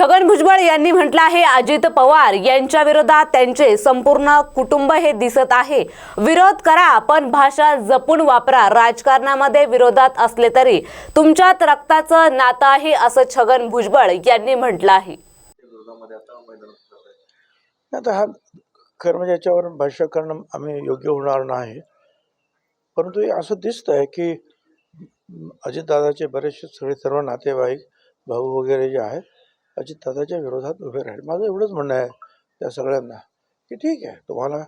छगन भुजबळ यांनी म्हटलं आहे अजित पवार यांच्या विरोधात त्यांचे संपूर्ण कुटुंब हे दिसत आहे. विरोध करा पण भाषा जपून वापरा. राजकारणामध्ये विरोधात असले तरी तुमच्यात रक्ताचं नातं आहे असं छगन भुजबळ यांनी म्हटलं आहे. आता हा खरं म्हणजे याच्यावर भाष्य करणं आम्ही योग्य होणार नाही. परंतु असं दिसतंय की अजितदादाचे बरेचसे सगळे सर्व नातेवाईक भाऊ वगैरे जे आहेत अजितदादाच्या विरोधात उभे राहील. माझं एवढंच म्हणणं आहे त्या सगळ्यांना की ठीक आहे तुम्हाला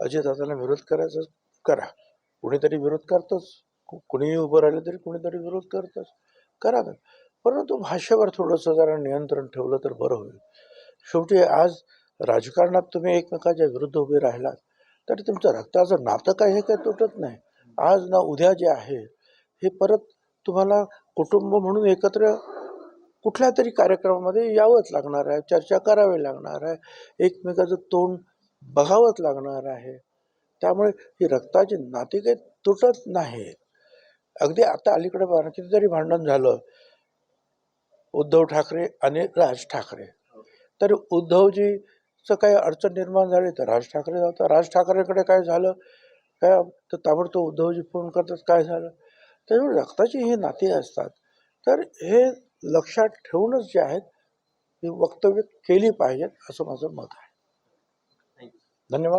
अजितदादाला विरोध करायचा करा. कुणीतरी विरोध करतोच. कु- कुणीही उभं राहिलं तरी कुणीतरी विरोध करतंच. करा तर परंतु भाषेवर थोडंसं जरा नियंत्रण ठेवलं तर बरं होईल. शेवटी आज राजकारणात तुम्ही एकमेकाच्या विरुद्ध उभे राहिलात तरी तुमचं रक्ताचं नातं काय हे काय तुटत नाही. आज ना उद्या जे आहे हे परत तुम्हाला कुटुंब म्हणून एकत्र कुठल्या तरी कार्यक्रमामध्ये यावंच लागणार आहे चर्चा करावी लागणार आहे एकमेकाचं तोंड बघावंच लागणार आहे. त्यामुळे ही रक्ताची नाती काही तुटत नाही. अगदी आता अलीकडे बघा कितीतरी भांडण झालं. उद्धव ठाकरे आणि राज ठाकरे. तर उद्धवजीचं काही अडचण निर्माण झाली तर राज ठाकरे जातात. राज ठाकरेकडे काय झालं? काय तर ताबडतोब उद्धवजी फोन करतात काय झालं? त्याच्यामुळे रक्ताची ही नाती असतात. तर हे लक्षात ठेवूनच जे आहेत ही वक्तव्य केली पाहिजेत असं माझं मत आहे. धन्यवाद.